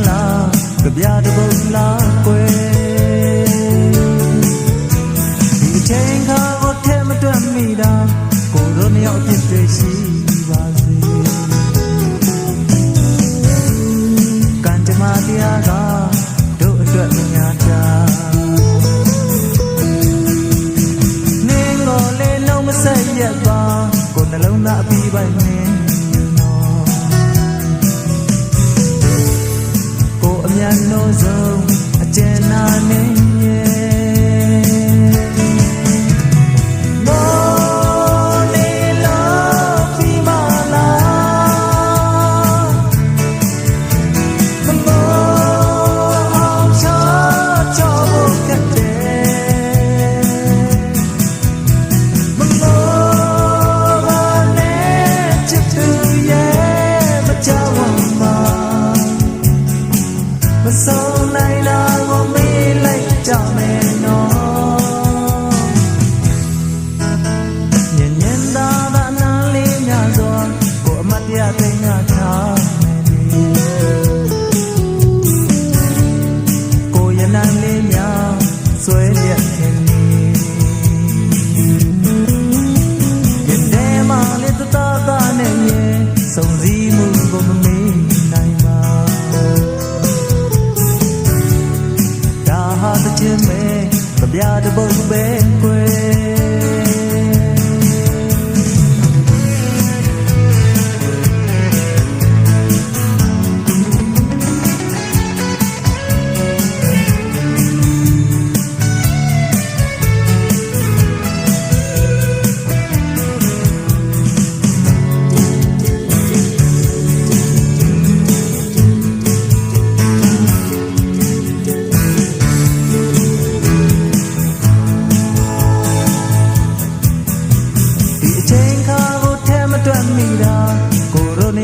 ချင်းလားကြပြတပုတ်လားကွယ်ဒီအချိန်ခါကိုထဲမတွက်မိတာကိုယ်တို့နှစ်ယောက်အဖြစ်တွေ့ရှိပါစေကံကြမ္မာတရားကတို့အတွက်မညာတာနင်းကိုလေးလုံးမဆက်ရက်ပါကိုယ်နှလုံးသားအပြီးပိုင် မြန်လို့ဆုံးအကျဉ်းနာနေ မဆုံး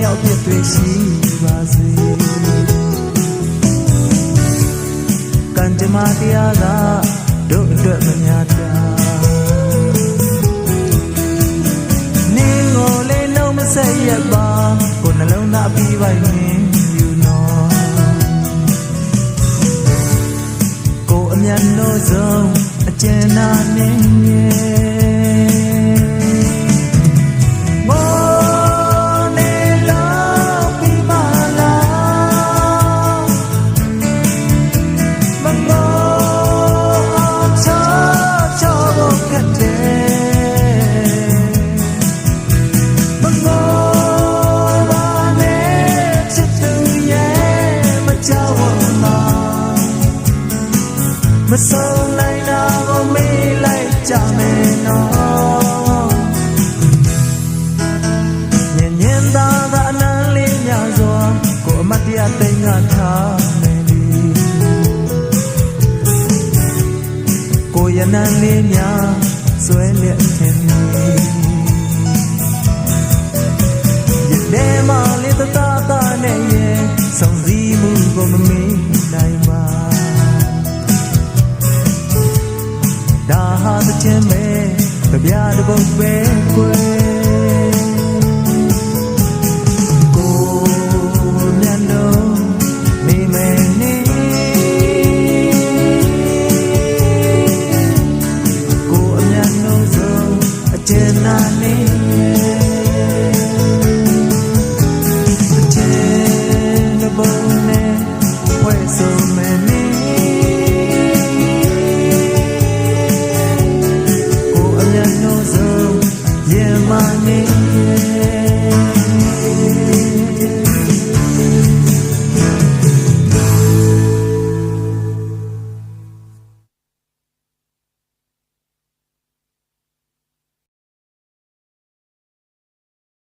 ကိုယ်တို့နှစ်ယောက်ဖြစ်တွေ့ရှိပါစေကံကြမ္မာတရားကတို့အတွက်မများတာနင်းကိုလေးလုံးမဆက်ရက်ပါကိုယ်နှလုံးသားအပြီးပိုင်နေယူနော်ကိုယ်အမြန်လို့ဆုံးအကျဉ်းနာနေရဲ့ ဆုံးနိုင်တာကိုမေးလိုက်ကြမယ်နော်ညင်ညင်သာသာအနမ်းလေးများစွာကိုအမတ်တရားသိငါထားမယ်လေကိုရနံလေးများဆွဲလက်ထင် ဒါဟာတစ်ချင်းပဲကြပြတပုတ်ပဲကွယ်